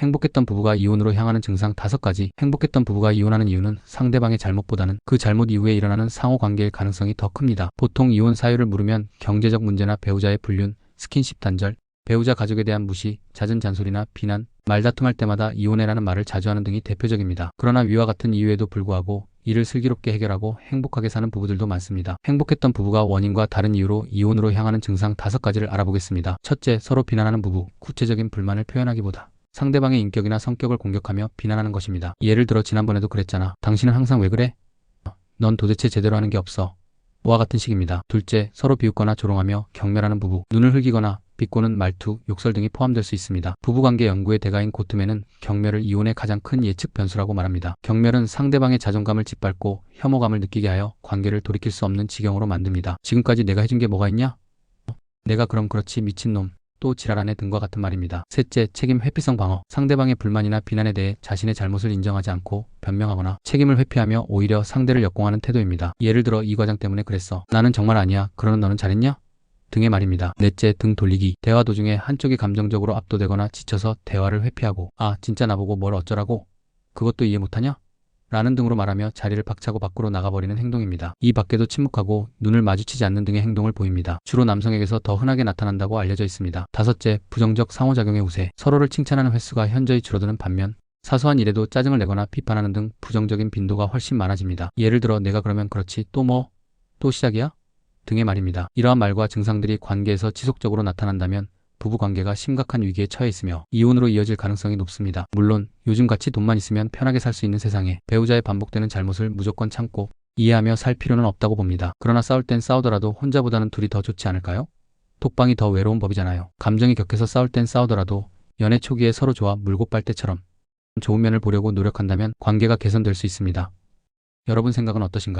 행복했던 부부가 이혼으로 향하는 증상 5가지. 행복했던 부부가 이혼하는 이유는 상대방의 잘못보다는 그 잘못 이후에 일어나는 상호 관계일 가능성이 더 큽니다. 보통 이혼 사유를 물으면 경제적 문제나 배우자의 불륜, 스킨십 단절, 배우자 가족에 대한 무시, 잦은 잔소리나 비난, 말다툼할 때마다 이혼해라는 말을 자주 하는 등이 대표적입니다. 그러나 위와 같은 이유에도 불구하고 이를 슬기롭게 해결하고 행복하게 사는 부부들도 많습니다. 행복했던 부부가 원인과 다른 이유로 이혼으로 향하는 증상 5가지를 알아보겠습니다. 첫째, 서로 비난하는 부부, 구체적인 불만을 표현하기보다 상대방의 인격이나 성격을 공격하며 비난하는 것입니다. 예를 들어 지난번에도 그랬잖아. 당신은 항상 왜 그래? 넌 도대체 제대로 하는 게 없어. 와 같은 식입니다. 둘째, 서로 비웃거나 조롱하며 경멸하는 부부, 눈을 흘기거나 비꼬는 말투, 욕설 등이 포함될 수 있습니다. 부부관계 연구의 대가인 고트맨은 경멸을 이혼의 가장 큰 예측 변수라고 말합니다. 경멸은 상대방의 자존감을 짓밟고 혐오감을 느끼게 하여 관계를 돌이킬 수 없는 지경으로 만듭니다. 지금까지 내가 해준 게 뭐가 있냐? 내가 그럼 그렇지 미친놈. 또 지랄하네 등과 같은 말입니다. 셋째, 책임 회피성 방어. 상대방의 불만이나 비난에 대해 자신의 잘못을 인정하지 않고 변명하거나 책임을 회피하며 오히려 상대를 역공하는 태도입니다. 예를 들어 이 과장 때문에 그랬어. 나는 정말 아니야. 그러는 너는 잘했냐? 등의 말입니다. 넷째, 등 돌리기. 대화 도중에 한쪽이 감정적으로 압도되거나 지쳐서 대화를 회피하고 아, 진짜 나보고 뭘 어쩌라고? 그것도 이해 못하냐? 라는 등으로 말하며 자리를 박차고 밖으로 나가버리는 행동입니다. 이 밖에도 침묵하고 눈을 마주치지 않는 등의 행동을 보입니다. 주로 남성에게서 더 흔하게 나타난다고 알려져 있습니다. 다섯째, 부정적 상호작용의 우세. 서로를 칭찬하는 횟수가 현저히 줄어드는 반면 사소한 일에도 짜증을 내거나 비판하는 등 부정적인 빈도가 훨씬 많아집니다. 예를 들어 내가 그러면 그렇지 또 뭐? 또 시작이야? 등의 말입니다. 이러한 말과 증상들이 관계에서 지속적으로 나타난다면 부부 관계가 심각한 위기에 처해 있으며 이혼으로 이어질 가능성이 높습니다. 물론 요즘 같이 돈만 있으면 편하게 살 수 있는 세상에 배우자의 반복되는 잘못을 무조건 참고 이해하며 살 필요는 없다고 봅니다. 그러나 싸울 땐 싸우더라도 혼자보다는 둘이 더 좋지 않을까요? 톡방이 더 외로운 법이잖아요. 감정이 격해서 싸울 땐 싸우더라도 연애 초기에 서로 좋아 물고 빨 때처럼 좋은 면을 보려고 노력한다면 관계가 개선될 수 있습니다. 여러분 생각은 어떠신가요?